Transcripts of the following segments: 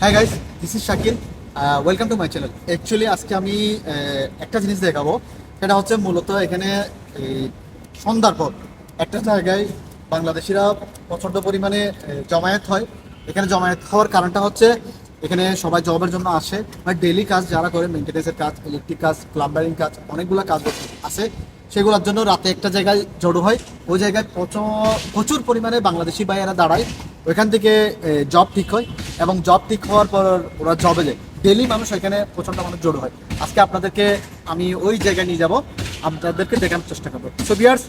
হ্যাঁ guys this is Shakil welcome to my channel actually আজকে আমি একটা জিনিস দেখাবো। সেটা হচ্ছে মূলত এখানে, এই সন্ধ্যার পর একটা জায়গায় বাংলাদেশিরা প্রচণ্ড পরিমাণে জমায়েত হয়। এখানে জমায়েত হওয়ার কারণটা হচ্ছে এখানে সবাই জবের জন্য আসে। মানে ডেইলি কাজ যারা করে মেনটেন্যান্সের কাজ ইলেকট্রিক কাজ প্লাম্বারিং কাজ, অনেকগুলো কাজ আছে। সেগুলোর জন্য রাতে একটা জায়গায় জড়ো হয়। ওই জায়গায় প্রচুর প্রচুর পরিমাণে বাংলাদেশি ভাইয়েরা দাঁড়ায়। ওইখান থেকে জব ঠিক হয় এবং জব ঠিক হওয়ার পর ওরা জবে যায়। ডেলি মানুষ এখানে প্রচণ্ড মানুষ জড়ো হয়। আজকে আপনাদেরকে আমি ওই জায়গায় নিয়ে যাব। আপনাদেরকে দেখানোর চেষ্টা করব। সো বিয়ার্স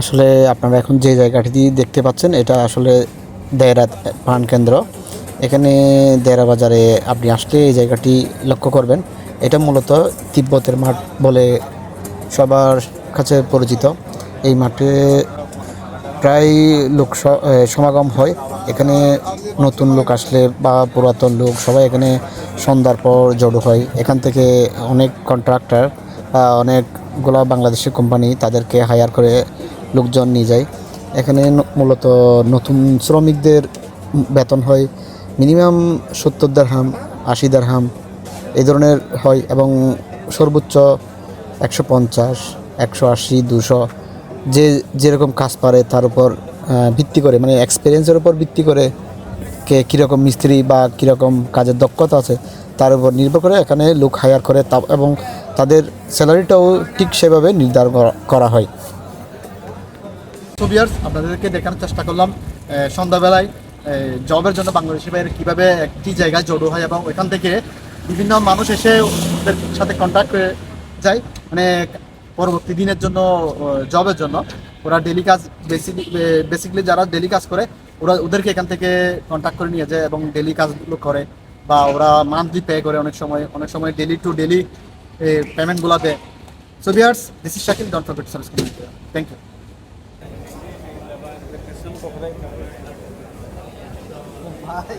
আসলে আপনারা এখন যে জায়গাটি দেখতে পাচ্ছেন, এটা আসলে দেয়রা প্রাণ কেন্দ্র। এখানে দেয়রা বাজারে আপনি আসলে এই জায়গাটি লক্ষ্য করবেন। এটা মূলত তিব্বতের মাঠ বলে সবার কাছে পরিচিত। এই মাঠে প্রায় লোক সমাগম হয়। এখানে নতুন লোক আসলে বা পুরাতন লোক সবাই এখানে সন্ধ্যার পর জড়ো হয়। এখান থেকে অনেক কন্ট্রাক্টর বা অনেকগুলো বাংলাদেশি কোম্পানি তাদেরকে হায়ার করে লোকজন নিয়ে যায়। এখানে মূলত নতুন শ্রমিকদের বেতন হয়। মিনিমাম সত্তর দেড়হাম, আশি দেড়হাম এই ধরনের হয় এবং সর্বোচ্চ একশো পঞ্চাশ, একশো আশি, দুশো যে যেরকম কাজ পারে তার উপর ভিত্তি করে মানে এক্সপিরিয়েন্সের উপর ভিত্তি করে কে কীরকম মিস্ত্রি বা কীরকম কাজের দক্ষতা আছে তার উপর নির্ভর করে এখানে লোক হায়ার করে তা, এবং তাদের স্যালারিটাও ঠিক সেভাবে নির্ধারণ করা- হয়। সো বিয়ার্স আপনাদেরকে দেখানোর চেষ্টা করলাম সন্ধ্যাবেলায় জবের জন্য বাংলাদেশি ভাইয়ের কীভাবে একটি জায়গায় জড়ো হয় এবং ওইখান থেকে বিভিন্ন মানুষ এসে ওদের সাথে কন্ট্যাক্ট করে যায়। মানে পরবর্তী দিনের জন্য জবের জন্য। ওরা ডেলি কাজ বেসিক বেসিকলি যারা ডেলি কাজ করে, ওরা, ওদেরকে এখান থেকে কন্ট্যাক্ট করে নিয়ে যায় এবং ডেলি কাজগুলো করে। বা ওরা মান্থলি পে করে অনেক সময় অনেক সময় ডেলি টু ডেলি পেমেন্টগুলো দেয়। So viewers this is Shakil don't forget service community thank you ভাই